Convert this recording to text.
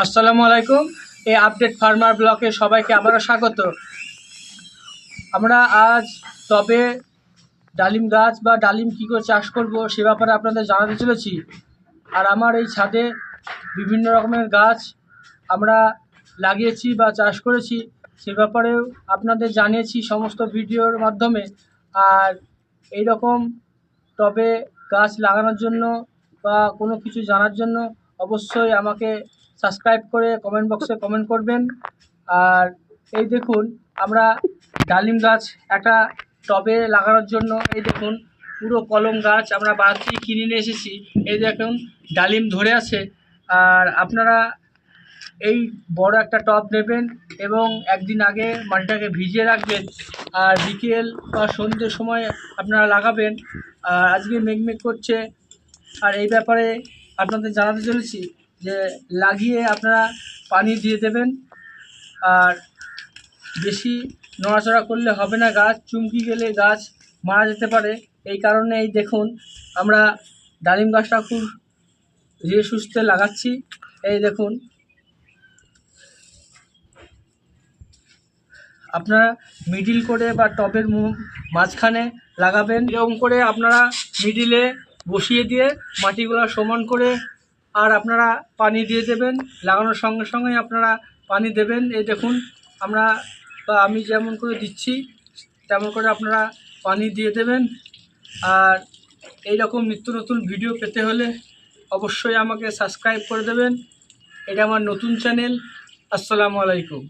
আসসালামু আলাইকুম। এই আপডেট ফার্মার ব্লকে সবাইকে আবারও স্বাগত। আমরা আজ তবে ডালিম গাছ বা ডালিম কী করে চাষ করব সে ব্যাপারে আপনাদের জানাতে চলেছি। আর আমার এই ছাদে বিভিন্ন রকমের গাছ আমরা লাগিয়েছি বা চাষ করেছি, সে ব্যাপারেও আপনাদের জানিয়েছি সমস্ত ভিডিওর মাধ্যমে। আর এই রকম টবে গাছ লাগানোর জন্য বা কোনো কিছু জানার জন্য অবশ্যই আমাকে সাবস্ক্রাইব করে কমেন্ট বক্সে কমেন্ট করবেন। আর এই দেখুন, আমরা ডালিম গাছ একটা টবে লাগানোর জন্য এই দেখুন, পুরো কলম গাছ আমরা থেকে কিনে নিয়ে এসেছি। এই দেখুন, ডালিম ধরে আছে। আর আপনারা এই বড় একটা টব নেবেন এবং একদিন আগে মাটিটাকে ভিজিয়ে রাখবেন। আর বিকেল বা সন্ধ্যের সময় আপনারা লাগাবেন। আর আজকে মেঘমেঘ করছে। আর এই ব্যাপারে আপনাদের জানাতে চলেছি। যে লাগিয়ে আপনারা পানি দিয়ে দেবেন। আর বেশি নড়াচড়া করলে হবে না গাছ, চুমকি গেলে গাছ মারা যেতে পারে। এই কারণে এই দেখুন, আমরা ডালিম গাছটা খুব ধীরে সুস্থে লাগাচ্ছি। এই দেখুন, আপনারা মিডিল করে বা টবের মাঝখানে লাগাবেন। এরকম করে আপনারা মিডিলে বসিয়ে দিয়ে মাটিগুলো সমান করে আর আপনারা পানি দিয়ে দেবেন, লাগানোর সঙ্গে সঙ্গে আপনারা পানি দেবেন। এই দেখুন, আমরা বা আমি যেমন করে দিচ্ছি, তেমন করে আপনারা পানি দিয়ে দেবেন। আর এই রকম নিত্য নতুন ভিডিও পেতে হলে অবশ্যই আমাকে সাবস্ক্রাইব করে দেবেন। এটা আমার নতুন চ্যানেল। আসসালামু আলাইকুম।